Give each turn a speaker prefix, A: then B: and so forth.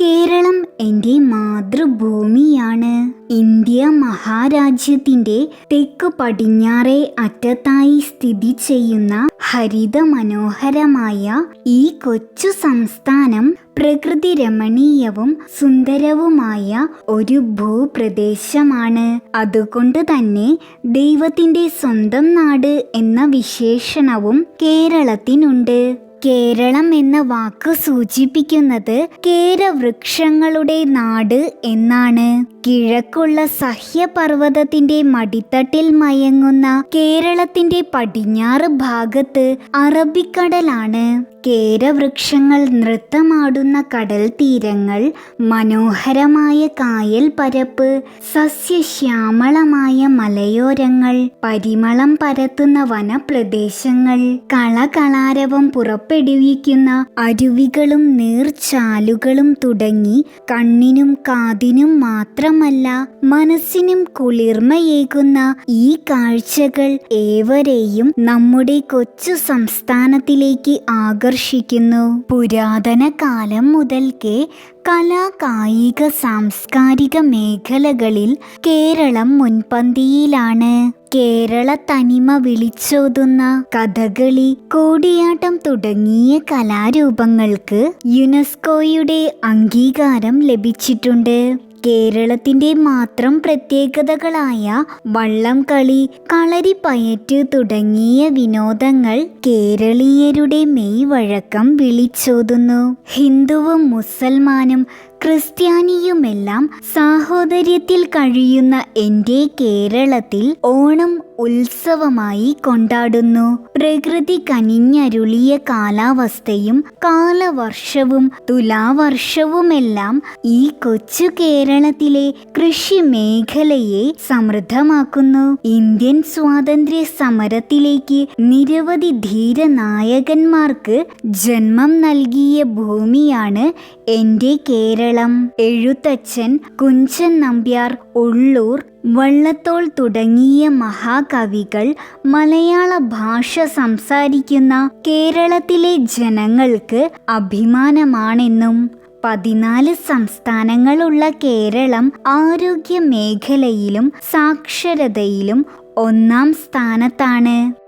A: കേരളം എന്റെ മാതൃഭൂമിയാണ്. ഇന്ത്യ മഹാരാജ്യത്തിന്റെ തെക്ക് പടിഞ്ഞാറേ അറ്റത്തായി സ്ഥിതി ചെയ്യുന്ന ഹരിത മനോഹരമായ ഈ കൊച്ചു സംസ്ഥാനം പ്രകൃതി രമണീയവും സുന്ദരവുമായ ഒരു ഭൂപ്രദേശമാണ്. അതുകൊണ്ട് തന്നെ ദൈവത്തിന്റെ സ്വന്തം നാട് എന്ന വിശേഷണവും കേരളത്തിനുണ്ട്. കേരളം എന്ന വാക്ക് സൂചിപ്പിക്കുന്നത് കേരവൃക്ഷങ്ങളുടെ നാട് എന്നാണ്. കിഴക്കുള്ള സഹ്യപർവതത്തിന്റെ മടിത്തട്ടിൽ മയങ്ങുന്ന കേരളത്തിന്റെ പടിഞ്ഞാറ് ഭാഗത്ത് അറബിക്കടലാണ്. കേരവൃക്ഷങ്ങൾ നൃത്തമാടുന്ന കടൽ തീരങ്ങൾ മനോഹരമായ കായൽ പരപ്പ് സസ്യശ്യാമളമായ മലയോരങ്ങൾ പരിമളം പരത്തുന്ന വനപ്രദേശങ്ങൾ കളകളാരവം പുറപ്പെടുവിക്കുന്ന അരുവികളും നീർച്ചാലുകളും തുടങ്ങി കണ്ണിനും കാതിനും മാത്രമല്ല മനസ്സിനും കുളിർമയേകുന്ന ഈ കാഴ്ചകൾ ഏവരെയും നമ്മുടെ കൊച്ചു സംസ്ഥാനത്തിലേക്ക് ആകർഷിക്കുന്നു. പുരാതന കാലം മുതൽക്കേ കലാ കായിക സാംസ്കാരിക മേഖലകളിൽ കേരളം മുൻപന്തിയിലാണ്. കേരള തനിമ വിളിച്ചോതുന്ന കഥകളി കൂടിയാട്ടം തുടങ്ങിയ കലാരൂപങ്ങൾക്ക് യുനെസ്കോയുടെ അംഗീകാരം ലഭിച്ചിട്ടുണ്ട്. കേരളത്തിന്റെ മാത്രം പ്രത്യേകതകളായ വള്ളം കളി കളരിപ്പയറ്റ് തുടങ്ങിയ വിനോദങ്ങൾ കേരളീയരുടെ മെയ് വഴക്കം വിളിച്ചോതുന്നു. ഹിന്ദുവും മുസൽമാനും ക്രിസ്ത്യാനിയുമെല്ലാം സാഹോദര്യത്തിൽ കഴിയുന്ന എന്റെ കേരളത്തിൽ ഓണം ഉത്സവമായി കൊണ്ടാടുന്നു. പ്രകൃതി കനിഞ്ഞരുളിയ കാലാവസ്ഥയും കാലവർഷവും തുലാവർഷവുമെല്ലാം ഈ കൊച്ചു കേരളത്തിലെ കൃഷി മേഖലയെ സമൃദ്ധമാക്കുന്നു. ഇന്ത്യൻ സ്വാതന്ത്ര്യ സമരത്തിലേക്ക് നിരവധി ധീരനായകന്മാർക്ക് ജന്മം നൽകിയ ഭൂമിയാണ് എന്റെ കേരളം എഴുത്തച്ഛൻ കുഞ്ചൻ നമ്പ്യാർ ഉള്ളൂർ വള്ളത്തോൾ തുടങ്ങിയ മഹാകവികൾ മലയാള ഭാഷ സംസാരിക്കുന്ന കേരളത്തിലെ ജനങ്ങൾക്ക് അഭിമാനമാണെന്നും പതിനാല് സംസ്ഥാനങ്ങളുള്ള കേരളം ആരോഗ്യ മേഖലയിലും സാക്ഷരതയിലും ഒന്നാം സ്ഥാനത്താണ്.